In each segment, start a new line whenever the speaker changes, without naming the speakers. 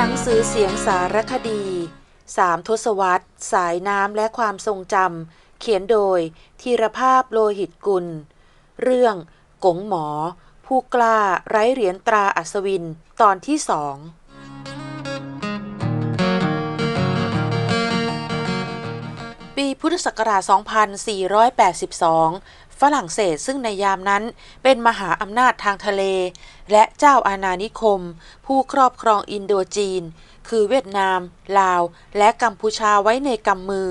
หนังสือเสียงสารคดีสามทศวรรษ สายน้ำและความทรงจำ เขียนโดยธีรภาพโลหิตกุล เรื่อง กงหมอ ผู้กล้าไร้เหรียญตราอัศวิน ตอนที่สองปีพุทธศักราช 2482 ฝรั่งเศสซึ่งในยามนั้นเป็นมหาอำนาจทางทะเล และเจ้าอาณานิคม ผู้ครอบครองอินโดจีน คือเวียดนาม ลาว และกัมพูชาไว้ในกำมือ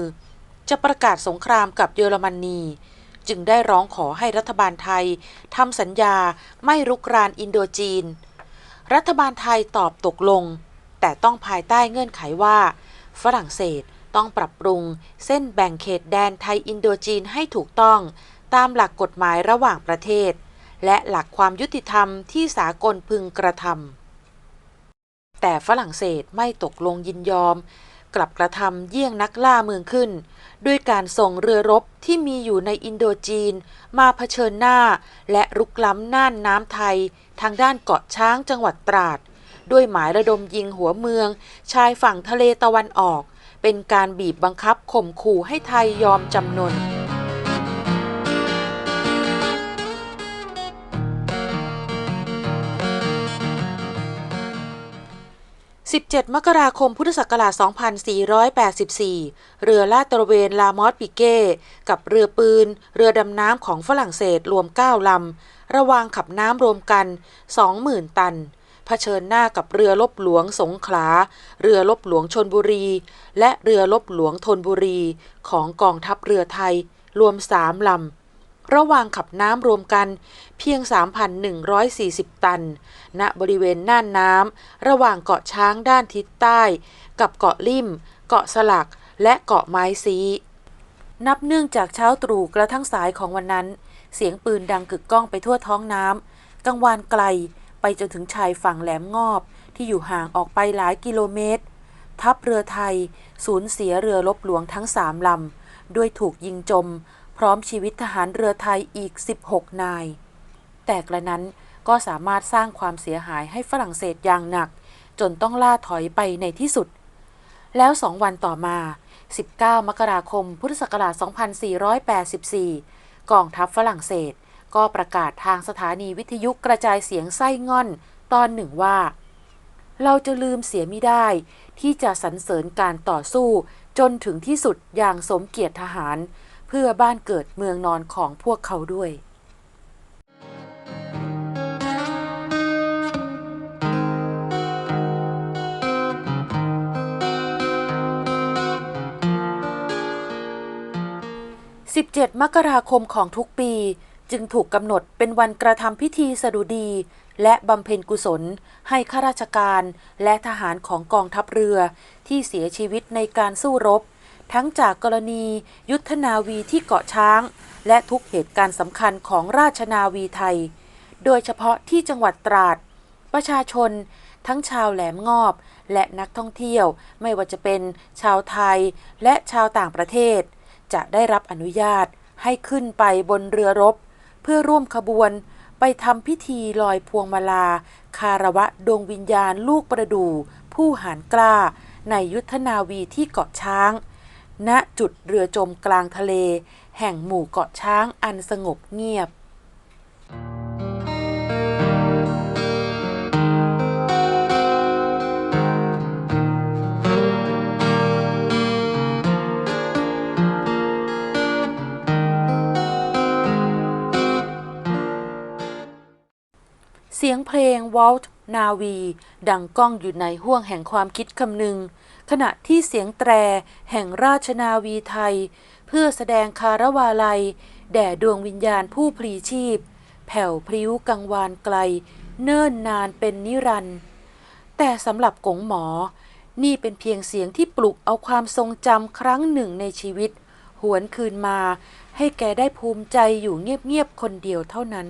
จะประกาศสงครามกับเยอรมนี จึงได้ร้องขอให้รัฐบาลไทยทำสัญญาไม่รุกรานอินโดจีน รัฐบาลไทยตอบตกลง แต่ต้องภายใต้เงื่อนไขว่า ฝรั่งเศสต้องปรับปรุงเส้นแบ่งเขตแดนไทยอินโดจีนให้ถูกต้อง ตามหลักกฎหมายระหว่างประเทศ และหลักความยุติธรรมที่สากลพึงกระทำแต่ฝรั่งเศสไม่ตกลงยินยอม กลับกระทำเยี่ยงนักล่าเมืองขึ้น ด้วยการส่งเรือรบที่มีอยู่ในอินโดจีน มาเผชิญหน้า และรุกล้ำน่านน้ำไทย ทางด้านเกาะช้างจังหวัดตราด ด้วยหมายระดมยิงหัวเมือง ชายฝั่งทะเลตะวันออก เป็นการบีบบังคับข่มขู่ให้ไทยยอมจำนน 17มกราคม พุทธศักราช 2484 เรือลาดตระเวนลามอสปิเก้ กับเรือปืน เรือดำน้ำของฝรั่งเศสรวม 9 ลำ ระวางขับน้ำรวมกัน 20,000 ตัน เผชิญหน้ากับเรือลบหลวงสงขลา เรือลบหลวงชนบุรี และเรือลบหลวงธนบุรี ของกองทัพเรือไทย รวม 3 ลำ ระหว่างขับน้ำรวมกันเพียง 3,140 ตัน ณ บริเวณน่านน้ำ ระหว่างเกาะช้างด้านทิศใต้ กับเกาะลิ่ม เกาะสลัก และเกาะไม้ซี นับเนื่องจากเช้าตรู่กระทั่งสายของวันนั้น เสียงปืนดังกึกก้องไปทั่วท้องน้ำกังวานไกลไปจนถึงชายฝั่งแหลมงอบ ที่อยู่ห่างออกไปหลายกิโลเมตร ทัพเรือไทย สูญเสียเรือลบหลวงทั้งสามลำ ด้วยถูกยิงจม พร้อมชีวิตทหารเรือไทยอีก 16 นาย แต่กระนั้นก็สามารถสร้างความเสียหายให้ฝรั่งเศสอย่างหนัก จนต้องล่าถอยไปในที่สุด แล้วสองวันต่อมา 19 มกราคม พุทธศักราช 2484 กองทัพฝรั่งเศส ก็ประกาศทางสถานีวิทยุกระจายเสียงไส้ง่อน ตอนหนึ่งว่า เราจะลืมเสียไม่ได้ ที่จะสรรเสริญการต่อสู้จนถึงที่สุดอย่างสมเกียรติทหาร เพื่อบ้านเกิดเมืองนอนของพวกเขาด้วย17 มกราคมของทุกปีจึงถูกกำหนดเป็นวันกระทำพิธีสดุดี และบำเพ็ญกุศล ให้ข้าราชการและทหารของกองทัพเรือที่เสียชีวิตในการสู้รบ ทั้งจากกรณียุทธนาวีที่เกาะช้าง และทุกเหตุการณ์สำคัญของราชนาวีไทย โดยเฉพาะที่จังหวัดตราด ประชาชน ทั้งชาวแหลมงอบ และนักท่องเที่ยวไม่ว่าจะเป็นชาวไทยและชาวต่างประเทศ จะได้รับอนุญาตให้ขึ้นไปบนเรือรบ เพื่อร่วมขบวนไปทำพิธีลอยพวงมาลา คารวะดวงวิญญาณลูกประดูผู้หารกล้า ในยุทธนาวีที่เกาะช้าง ณจุดเรือจมกลางทะเล แห่งหมู่เกาะช้างอันสงบเงียบ เสียงเพลงวอลต์ นาวี ดังก้องอยู่ในห้วงแห่งความคิดคำนึง ขณะที่เสียงแตร แห่งราชนาวีไทย เพื่อแสดงคารวาลัย แด่ดวงวิญญาณผู้พลีชีพ แผ่วพริ้วกังวานไกล เนิ่นนานเป็นนิรันด์แต่สำหรับกงหมอ นี่เป็นเพียงเสียงที่ปลุกเอาความทรงจำครั้งหนึ่งในชีวิต หวนคืนมา ให้แกได้ภูมิใจอยู่เงียบๆคนเดียวเท่านั้น